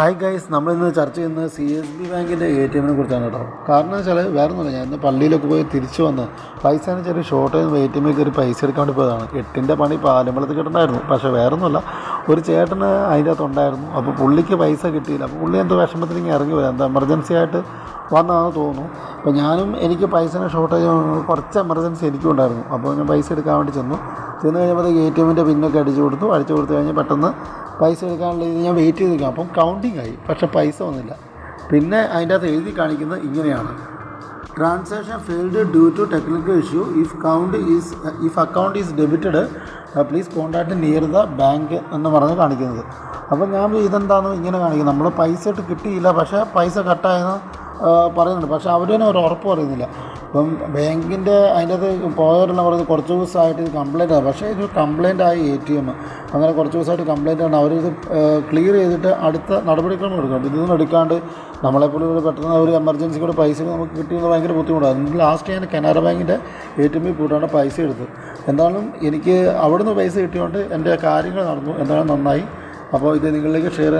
Hi guys നമ്മളിന്ന് ചർച്ച ചെയ്യുന്നത് സി എസ് ബി ബാങ്കിന്റെ എ ടി എമ്മിനെ കുറിച്ചാണ് കേട്ടോ. കാരണം വെച്ചാൽ വേറെ ഒന്നുമില്ല ഞാൻ ഇന്ന് പള്ളിയിലൊക്കെ പോയി തിരിച്ചു വന്ന് പൈസ എന്ന് ചെറിയ ഷോർട്ടേജ് എ ടി എമ്മിൽ കയറി പൈസ എടുക്കാൻ വേണ്ടി പോയതാണ്. എട്ടിന്റെ പണി പാലമ്പലത്തിൽ കിട്ടണ്ടായിരുന്നു. പക്ഷേ വേറെ ഒന്നുമില്ല ഒരു ചേട്ടന് അതിന്റെ അകത്ത് ഉണ്ടായിരുന്നു. അപ്പോൾ പുള്ളിക്ക് പൈസ കിട്ടിയില്ല. അപ്പോൾ പുള്ളി എന്തോ വിഷമത്തിൽ ഇങ്ങനെ ഇറങ്ങി വരാം എന്താ എമർജൻസി ആയിട്ട് വന്നതാണെന്ന് തോന്നുന്നു. അപ്പോൾ ഞാനും എനിക്ക് പൈസ ഷോർട്ടേജ് കുറച്ച് എമർജൻസി എനിക്കും ഉണ്ടായിരുന്നു. അപ്പോൾ ഞാൻ പൈസ എടുക്കാൻ വേണ്ടി ചെന്നു. ചെന്ന് കഴിഞ്ഞപ്പോൾ എ ടി എമ്മിന്റെ പിന്നൊക്കെ അടിച്ചു കൊടുത്തു. അടിച്ചു കൊടുത്തു കഴിഞ്ഞാൽ പെട്ടെന്ന് പൈസ എടുക്കാനുള്ള ഇത് ഞാൻ വെയിറ്റ് ചെയ്ത് നിൽക്കാം അപ്പം കൗണ്ടിങ് ആയി. പക്ഷെ പൈസ വന്നില്ല. പിന്നെ അതിന്റെ അകത്ത് എഴുതി കാണിക്കുന്നത് ഇങ്ങനെയാണ്. Transaction failed due to technical issue if count is if account is debited please contact near the bank എന്ന് പറഞ്ഞ് കാണിക്കുന്നത്. അപ്പോൾ ഞാൻ ഇതെന്താന്ന്? ഇങ്ങനെ കാണിക്കുന്നത് നമ്മൾ പൈസ ഇട്ട് കിട്ടിയില്ല. പക്ഷേ പൈസ കട്ടായെന്ന് പറയുന്നുണ്ട്. പക്ഷേ അവർ ഒരു ഉറപ്പ് പറയുന്നില്ല. ഇപ്പം ബാങ്കിന്റെ അതിന്റെ അത് പോയവരെല്ലാം പറയുന്നത് കുറച്ച് ദിവസമായിട്ട് ഇത് കംപ്ലൈന്റ് ആണ്. പക്ഷേ ഇത് കംപ്ലൈന്റ് ആയി എ ടി എം അങ്ങനെ കുറച്ച് ദിവസമായിട്ട് കംപ്ലൈന്റ് ആണ്. അവരിത് ക്ലിയർ ചെയ്തിട്ട് അടുത്ത നടപടിക്രമം എടുക്കണം. ഇതൊന്നും എടുക്കാണ്ട് നമ്മളെപ്പോലും ഒരു പെട്ടെന്ന് ഒരു എമർജൻസി കൂടെ പൈസ നമുക്ക് കിട്ടിയെന്ന് ഭയങ്കര ബുദ്ധിമുട്ടാണ്. ലാസ്റ്റ് ഞാൻ കനറ ബാങ്കിന്റെ എ ടി എമ്മിൽ പോയിട്ടാണ് പൈസ എടുത്തത് എന്തായാലും എനിക്ക് അവിടുന്ന് പൈസ കിട്ടിയോണ്ട് എന്റെ കാര്യങ്ങൾ നടന്നു. എന്തായാലും നന്നായി. അപ്പോൾ ഇത് നിങ്ങളിലേക്ക് ഷെയർ